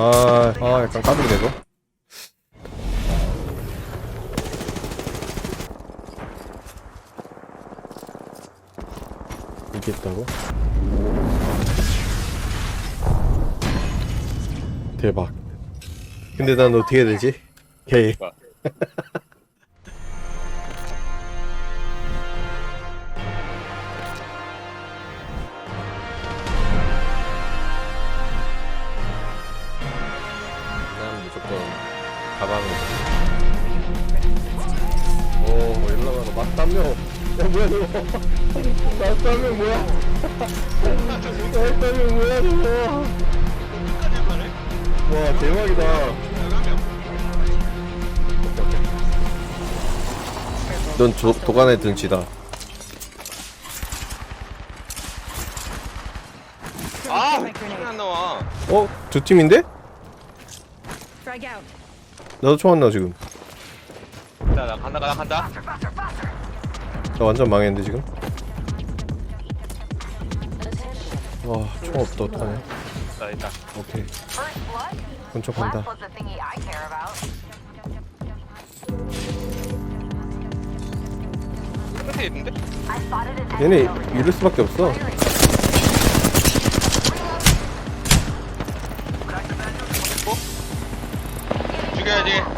아, 아 약간 까불이 되고. 있다고? 대박. 근데 난 어떻게 해야 되지? 오케 맞다며. 야, 뭐야, 저거. 맞다며, 뭐야. 맞다며, 뭐야, 저거. 와, 대박이다. 넌 조, 도간의 등치다. 아, 총안 나와. 어? 두 팀인데? 나도 총안 나, 지금. 나, 나 간다, 나 간다. 나 완전 망했는데, 지금. 와, 총 없다, 어떡하냐. 나 일단. 오케이. 끝에 있는데? An 얘네. 이럴 수밖에 없어. 죽여야지.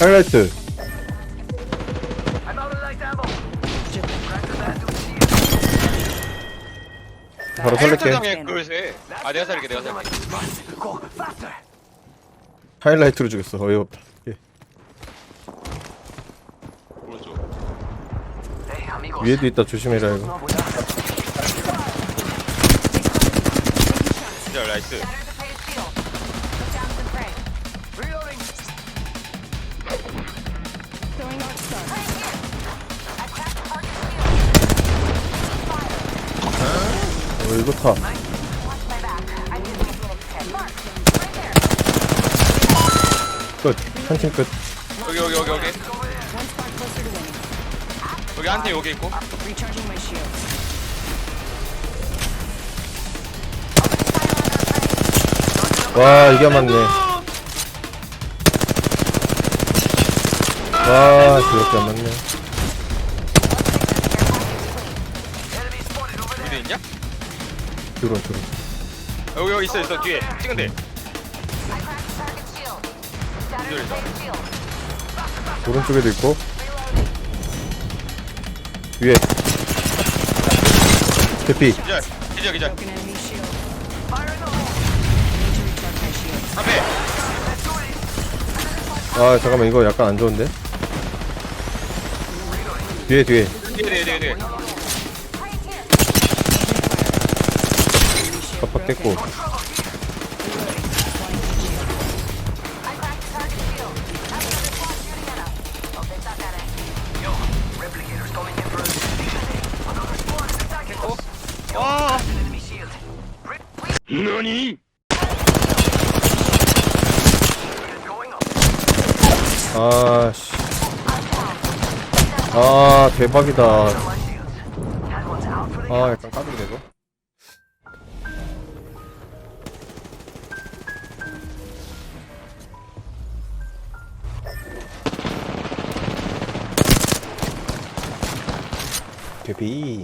하이라이트. 바로 살릴게. 해. 아, 내가 살릴게, 내가. 하이라이트로 죽였어. 어이없다. 예. 오른쪽. 위에도 있다. 조심해라 이거. 진짜 나이스. 이거 타. 끝. 한팀 끝. 여기, 여기, 여기, 여기. 여기 한팀 여기 있고. 와 이게 안 맞네. 와 그렇게 안 맞네. 어디 있냐? 드론 드론. 여기, 여기 있어, 있어. 뒤에. 찍은데. 오른쪽에도 있고. 위에. 대피. 기절. 기절. 앞에. 아 잠깐만 이거 약간 안 좋은데. 뒤에 뒤에. 뒤에, 뒤에, 뒤에, it. 와. 아씨. 아 대박이다. 아 약간 까불이 되고. 대비.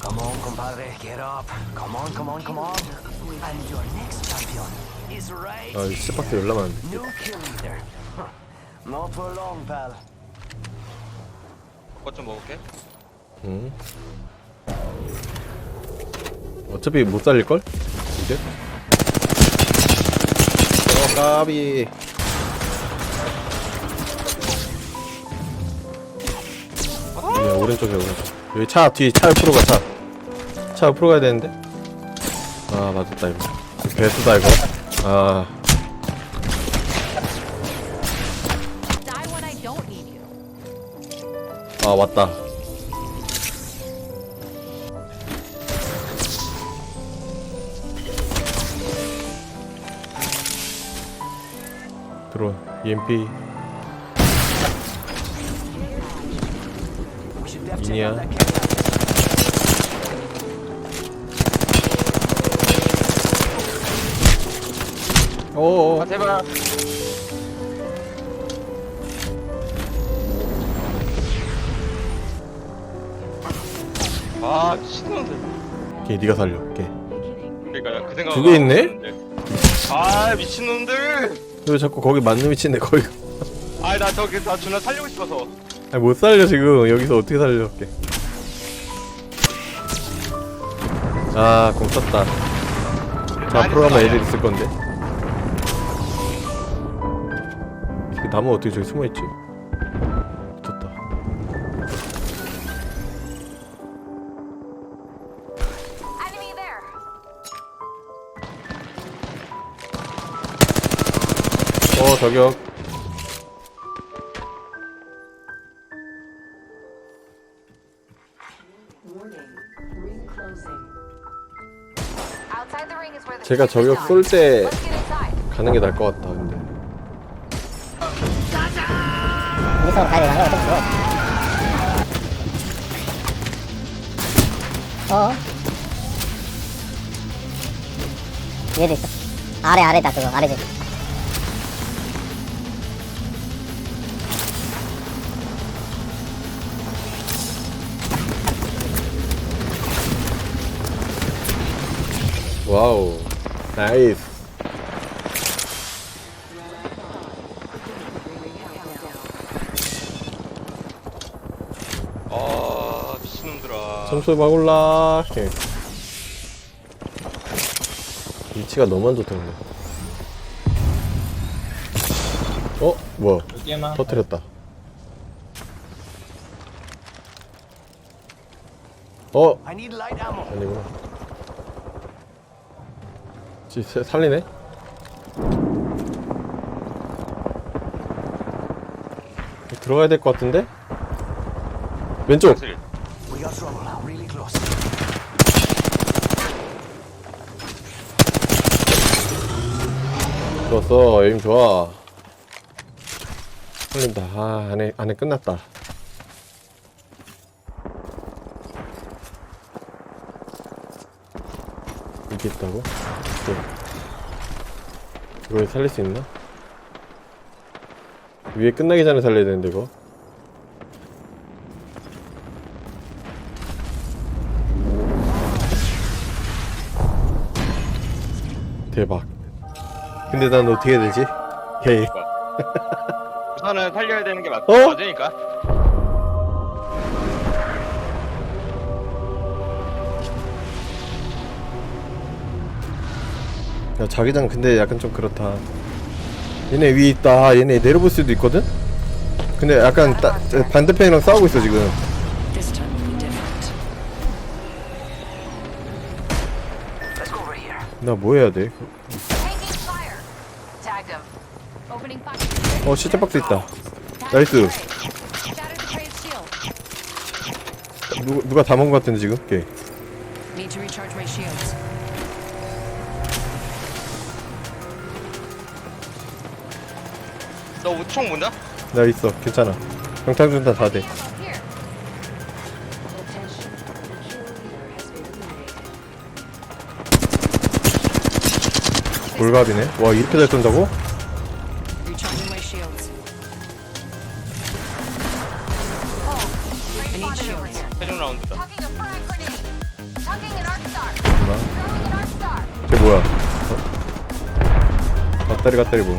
Come on, compadre, get up. Come on, come on, come on. And your next champion is right. 아 스박스 열나 많은데. No kill leader. Huh. Not for long, pal. 것 좀 먹을게. 응. 어차피 못 살릴 걸? 이제. 어 까비. 야 오른쪽에 오른쪽. 여기 차뒤차 옆으로 가 차. 차 옆으로 가야 되는데. 아 맞았다 이거. 배수다 이거. 아 아 왔다 드론 EMP 이니야. 오오 아 제발 아 미친놈들 걔 니가 살려 걔 그러니까 그 생각 두개 있네? 아 미친놈들! 왜 자꾸 거기 맞는 위치인데 거기. 아니 나 저기 나 존나 살리고 싶어서. 아니 못 살려 지금. 여기서 어떻게 살려게. 아공 썼다. 자 앞으로 가면 애들 있을 건데. 그 나무 어떻게 저기 숨어 있지 어 저격 제가 저격. 쏠 때. 가는 게 나을 것 같다 근데 여기서 가야 되나? 어떻게 어? 얘도 있어. 아래 아래다 그거 아래지. 와우. 나이스. 아 미친놈들아. 점수 막 올라. 오케이. 위치가 너무 안 좋다 근데. 어? 뭐야? 터뜨렸다. 어? I need light ammo. 아니구나 지 사- 살리네? 들어가야 될 것 같은데? 왼쪽! 슬. We got. 좋았어 에임 좋아 살린다 아 안에 안에 끝났다 있다고? 네. 이걸 살릴 수 있나? 위에 끝나기 전에 살려야 되는데 이거 대박 근데 난 어떻게 해야 되지? 헤이 우선은 살려야 되는 게 맞, 어? 맞으니까 야 자기장 근데 약간 좀 그렇다 얘네 위에 있다 얘네 내려볼 수도 있거든? 근데 약간 따, 반대편이랑 싸우고 있어 지금. 나 뭐 해야 돼? 어 시체 박스 있다 나이스 Shattered the train's shield. 누, 누가 다 먹은 것 같은데 지금? 오케이 너 우총 문다? 나 있어 괜찮아 경탄준다 다돼 Up here. 골갑이네 와 이렇게 잘 쏜다고? Recharging my shields. I need Spotted over shields. here. 최종 라운드다 Tucking a frag grenade. Tucking an arc star. 잠깐만 Throwing an arc star. 쟤 뭐야 어? gat다리 gat다리 뭐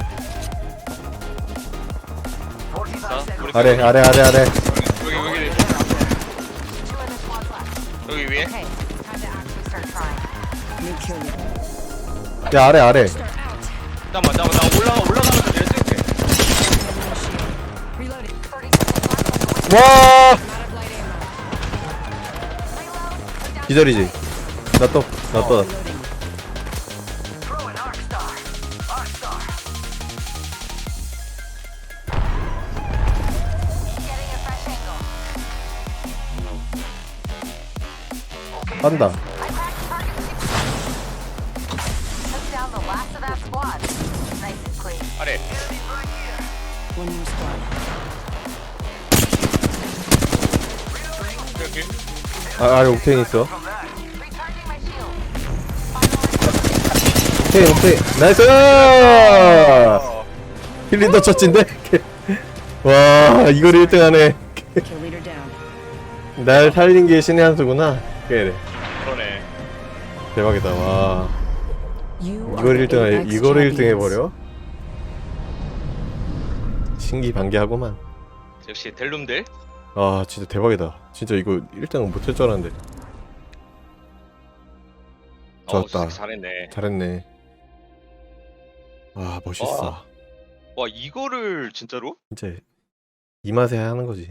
아래 아래 아래 아래 여기 여기 여기 위에. 야 아래 아래 잠깐만 잠깐만 나 올라가 올라가면서 내려 쓸게 Reloading. 30 seconds left on the 와 기절이지 나떠나떠 clean. 아래. 여기. 아 아래 옥테인 있어. 옥테인 옥테인 나이스 힐린더 처치인데 와 이걸 1등하네 Kill leader down. 날 살린 게 신의 한 수구나 그래 그러네. 대박이다 와 이걸 the 1등 Apex 이거를 1등 champions. 해버려 신기반기하구만 역시 델룸들. 아 진짜 대박이다 진짜 이거 1등은 못할 줄 알았는데 어, 좋았다. 잘했네. 잘했네 아 멋있어 와. 와 이거를 진짜로? 진짜 이 맛에 하는 거지